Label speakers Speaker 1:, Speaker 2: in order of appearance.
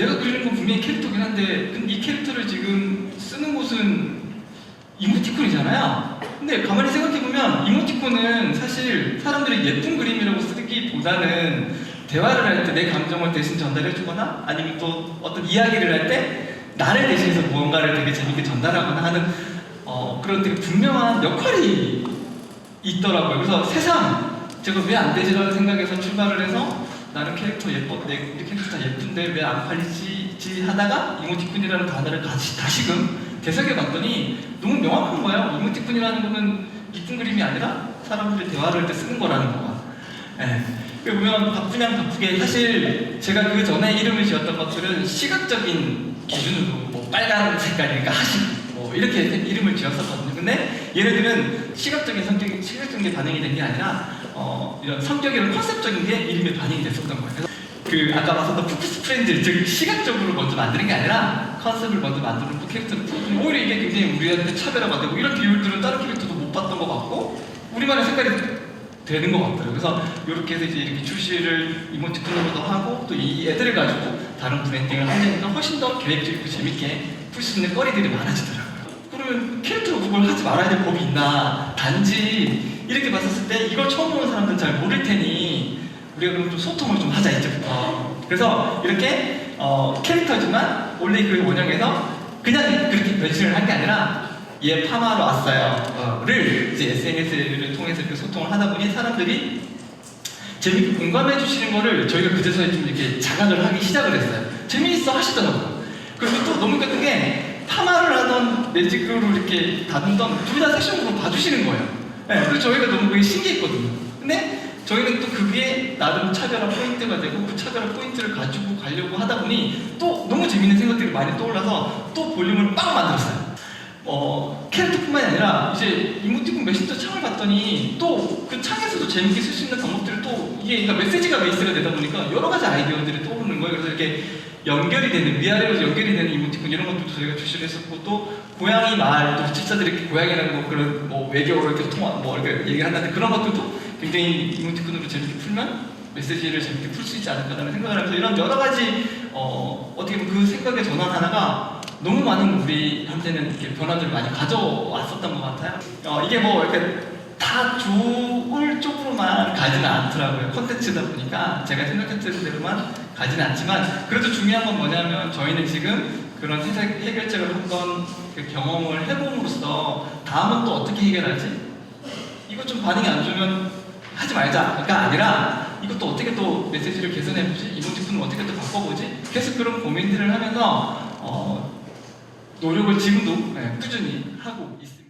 Speaker 1: 내가 그리는 건 분명히 캐릭터긴 한데 이 캐릭터를 지금 쓰는 곳은 이모티콘이잖아요. 근데 가만히 생각해보면 이모티콘은 사실 사람들이 예쁜 그림이라고 쓰기보다는 대화를 할 때 내 감정을 대신 전달해주거나 아니면 또 어떤 이야기를 할 때 나를 대신해서 무언가를 되게 재밌게 전달하거나 하는 어, 그런 되게 분명한 역할이 있더라고요. 그래서 세상 제가 왜 안 되지라는 생각에서 출발을 해서 나는 캐릭터 예뻐 내, 내 캐릭터 다 예쁜데 왜 안 팔리지 지 하다가 이모티콘이라는 단어를 다시 다시금 되새겨 봤더니 너무 명확한 거예요. 이모티콘이라는 거는 이쁜 그림이 아니라 사람들이 대화를 할 때 쓰는 거라는 거가. 예. 그 보면 바쁘냥 바쁘게 사실 제가 그 전에 이름을 지었던 것들은 시각적인 기준으로 뭐 빨간 색깔이니까 하식 뭐 이렇게 이름을 지었었거든요. 근데 얘네들은 시각적인 성격, 시각적인 게 반영이 된 게 아니라 어, 이런 성격이랑 컨셉적인 게 이름에 반영이 됐었던 거예요. 그 아까 말했던 푸푸스 프렌즈 즉 시각적으로 먼저 만드는 게 아니라 컨셉을 먼저 만드는 그 캐릭터를 풀어주면 오히려 이게 굉장히 우리한테 차별화가 되고 이런 비율들은 다른 캐릭터도 못 봤던 것 같고 우리만의 색깔이 되는 것 같더라고요. 그래서 이렇게 해서 이제 이렇게 출시를 이모티콘으로도 하고 또 이 애들을 가지고 다른 브랜딩을 하려니까 훨씬 더 계획적이고 재밌게 풀 수 있는 거리들이 많아지더라고요. 그러면 캐릭터로 그걸 하지 말아야 될 법이 있나? 단지 이렇게 봤었을 때 이걸 처음 보는 사람들은 잘 모를 테니 우리가 그럼 좀 소통을 좀 하자 이제부터. 그래서 이렇게 어, 캐릭터지만 원래 그 원형에서 그냥 그렇게 변신을 한 게 아니라 얘 파마로 왔어요.를 이제 SNS를 통해서 이렇게 소통을 하다 보니 사람들이 재밌게 공감해 주시는 거를 저희가 그제서야 좀 이렇게 자각을 하기 시작을 했어요. 재미있어 하시더라고요. 그리고 또 너무 웃겼던 게 파마를 하던 매직으로 이렇게 다듬던 둘 다 섹션으로 봐주시는 거예요. 네, 그래서 저희가 너무 그게 신기했거든요. 근데 저희는 또 그게 나름 차별화 포인트가 되고 그 차별화 포인트를 가지고 가려고 하다 보니 또 너무 재밌는 생각들이 많이 떠올라서 또 볼륨을 빵 만들었어요. 어, 캐릭터뿐만이 아니라 이제 이모티콘 메신저 창을 봤더니 또 그 창에서도 재밌게 쓸 수 있는 방법들을 또 이게 그러니까 메시지가 베이스가 되다 보니까 여러 가지 아이디어들이 떠오르는 거예요. 그래서 이렇게 연결이 되는 위아래로 연결이 되는 이모티콘 이런 것도 저희가 출시를 했었고 또 고양이 말또 이렇게 고양이라는 뭐 그런 뭐 외교로 이렇게 통화 뭐 이렇게 얘기를 한다는데 그런 것들도 굉장히 이모티콘으로 재밌게 풀면 메시지를 재밌게 풀 수 있지 않을까라는 생각을 하면서 이런 여러 가지 어, 어떻게 보면 그 생각의 전환 하나가 너무 많은 우리한테는 이렇게 변화들을 많이 가져왔었던 것 같아요. 어, 이게 뭐 이렇게 다 좋을 쪽으로만 가지는 않더라고요. 콘텐츠다 보니까 제가 생각했던 대로만 가지는 않지만 그래도 중요한 건 뭐냐면 저희는 지금 그런 해결, 해결책을 한번 그 경험을 해봄으로써 다음은 또 어떻게 해결하지? 이거 좀 반응이 안 좋으면 하지 말자가 아니라 이것도 어떻게 또 메시지를 개선해보지? 이모티콘을 어떻게 또 바꿔보지? 계속 그런 고민들을 하면서 어, 노력을 지금도 네, 꾸준히 하고 있습니다.